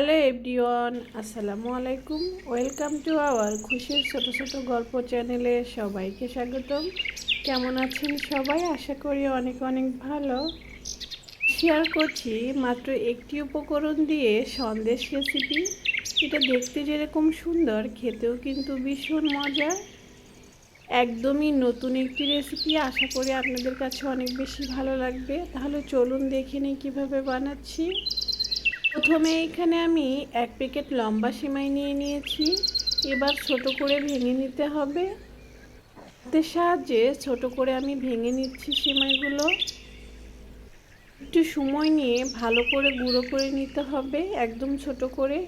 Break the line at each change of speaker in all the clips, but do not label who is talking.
Hello everyone, আসসালামু আলাইকুম। Welcome to our খুশির ছোট ছোট গল্প চ্যানেলে সবাইকে স্বাগতম। কেমন আছেন সবাই? আশা করি অনেক অনেক ভালো। শেয়ার করছি মাত্র একটি উপকরণ দিয়ে সন্দেশ রেসিপি এটা দেখতে যেরকম সুন্দর, খেতেও কিন্তু ভীষণ মজা একদমই নতুন একটি রেসিপি আশা করি আপনাদের কাছে অনেক বেশি ভালো লাগবে। তাহলে চলুন দেখে নিই কীভাবে বানাচ্ছি। প্রথমে এখানে আমি এক প্যাকেট লম্বা সিমাই নিয়ে নিয়েছি। এবার ছোট করে ভেঙে নিতে হবে। হাতের সাহায্যে ছোট করে আমি ভেঙে নিচ্ছি সিমাইগুলো। একটু সময় নিয়ে ভালো করে গুঁড়ো করে নিতে হবে, একদম ছোট করে।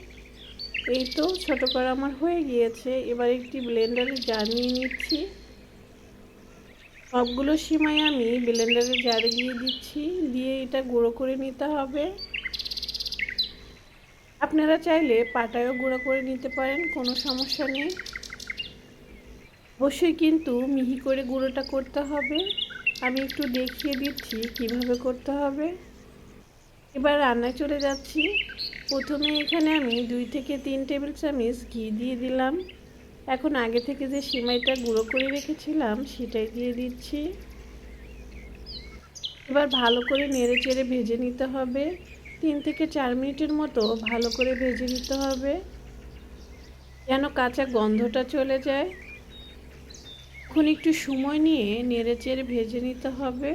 এই তো ছোট করে আমার হয়ে গিয়েছে। এবার একটি ব্লেন্ডারে জার নিয়ে নিচ্ছি। সবগুলো সিমাই আমি ব্লেন্ডারে জারে দিয়ে দিচ্ছি। দিয়ে এটা গুঁড়ো করে নিতে হবে। আপনারা চাইলে পাটায়ও গুঁড়ো করে নিতে পারেন, কোনো সমস্যা নেই। অবশ্যই কিন্তু মিহি করে গুঁড়োটা করতে হবে। আমি একটু দেখিয়ে দিচ্ছি কীভাবে করতে হবে। এবার রান্নায় চলে যাচ্ছি। প্রথমে এখানে আমি দুই থেকে তিন টেবিল চামচ ঘি দিয়ে দিলাম। এখন আগে থেকে যে সিমাইটা গুঁড়ো করে রেখেছিলাম, সেটাই দিয়ে দিচ্ছি। এবার ভালো করে নেড়ে চেড়ে ভেজে নিতে হবে। তিন থেকে চার মিনিটের মতো ভালো করে ভেজে নিতে হবে। যেন কাঁচা গন্ধটা চলে যায়। এখন একটু সময় নিয়ে নেড়ে চেড়ে ভেজে নিতে হবে।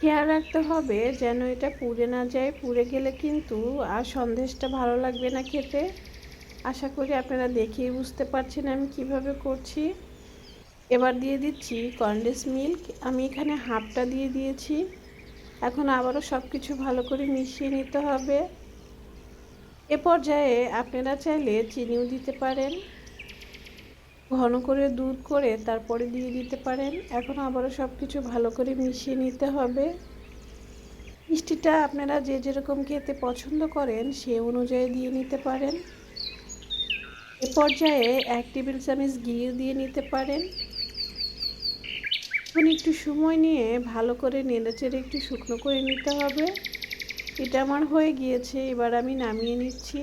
খেয়াল রাখতে হবে যেন এটা পুড়ে না যায়। পুড়ে গেলে কিন্তু আর সন্দেশটা ভালো লাগবে না খেতে। আশা করি আপনারা দেখেই বুঝতে পারছেন আমি কীভাবে করছি। এবার দিয়ে দিচ্ছি কন্ডেন্স মিল্ক। আমি এখানে হাফটা দিয়ে দিয়েছি। এখন আবারও সব কিছু ভালো করে মিশিয়ে নিতে হবে। এ পর্যায়ে আপনারা চাইলে চিনিও দিতে পারেন, ঘন করে দুধ করে তারপরে দিয়ে দিতে পারেন। এখন আবারও সব কিছু ভালো করে মিশিয়ে নিতে হবে। মিষ্টিটা আপনারা যে যেরকম খেতে পছন্দ করেন সে অনুযায়ী দিয়ে নিতে পারেন। এ পর্যায়ে এক টেবিল চামচ ঘিও দিয়ে নিতে পারেন। এখন একটু সময় নিয়ে ভালো করে নেড়েচেড়ে একটু শুকনো করে নিতে হবে। এটা আমার হয়ে গিয়েছে, এবার আমি নামিয়ে নিচ্ছি।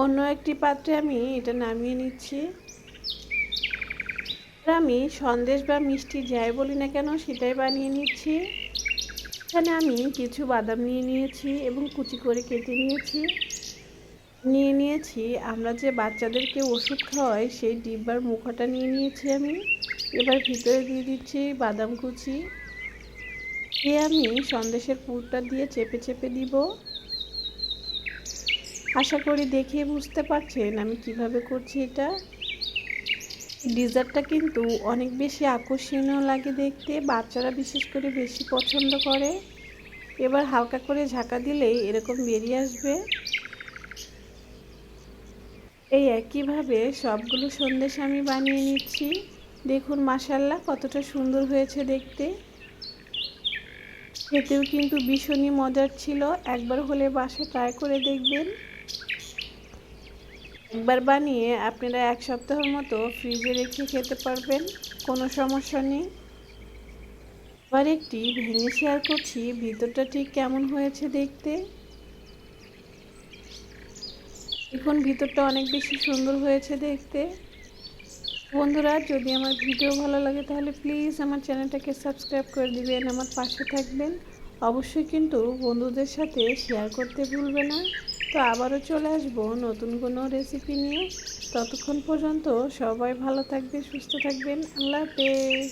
অন্য একটি পাত্রে আমি এটা নামিয়ে নিচ্ছি। আমি সন্দেশ বা মিষ্টি যাই বলি না কেন সেটাই বানিয়ে নিচ্ছি। এখানে আমি কিছু বাদাম নিয়ে নিয়েছি এবং কুচি করে কেটে নিয়েছি। নিয়ে নিয়েছি, আমরা যে বাচ্চাদেরকে ওষুধ খাওয়াই সেই ডিব্বার মুখটা নিয়ে নিয়েছি আমি। এবার ভিতরে দিয়ে দিচ্ছি বাদাম কুচি। দিয়ে আমি সন্দেশের পুরটা দিয়ে চেপে চেপে দিব। আশা করি দেখে বুঝতে পারছেন আমি কীভাবে করছি এটা। ডিজার্টটা কিন্তু অনেক বেশি আকর্ষণীয় লাগে দেখতে, বাচ্চারা বিশেষ করে বেশি পছন্দ করে। এবার হালকা করে ঝাঁকা দিলেই এরকম বেরিয়ে আসবে। এই একইভাবে সবগুলো সন্দেশ আমি বানিয়ে নিচ্ছি। দেখুন মাসাল্লাহ কতটা সুন্দর হয়েছে দেখতে। খেতেও কিন্তু ভীষণই মজার ছিল। একবার হলে বাসা ট্রাই করে দেখবেন। একবার বানিয়ে আপনারা এক সপ্তাহের মতো ফ্রিজে রেখে খেতে পারবেন, কোনো সমস্যা নেই। আবার একটি ভেঙে শেয়ার করছি, ভিতরটা ঠিক কেমন হয়েছে দেখতে। এখন ভিতরটা অনেক বেশি সুন্দর হয়েছে দেখতে। বন্ধুরা, যদি আমার ভিডিও ভালো লাগে তাহলে প্লিজ আমার চ্যানেলটাকে সাবস্ক্রাইব করে দিবেন, আমার পাশে থাকবেন। অবশ্যই কিন্তু বন্ধুদের সাথে শেয়ার করতে ভুলবে না। তো আবারও চলে আসব নতুন কোনো রেসিপি নিয়ে। ততক্ষণ পর্যন্ত সবাই ভালো থাকবে সুস্থ থাকবেন। আল্লাহ হাফেজ।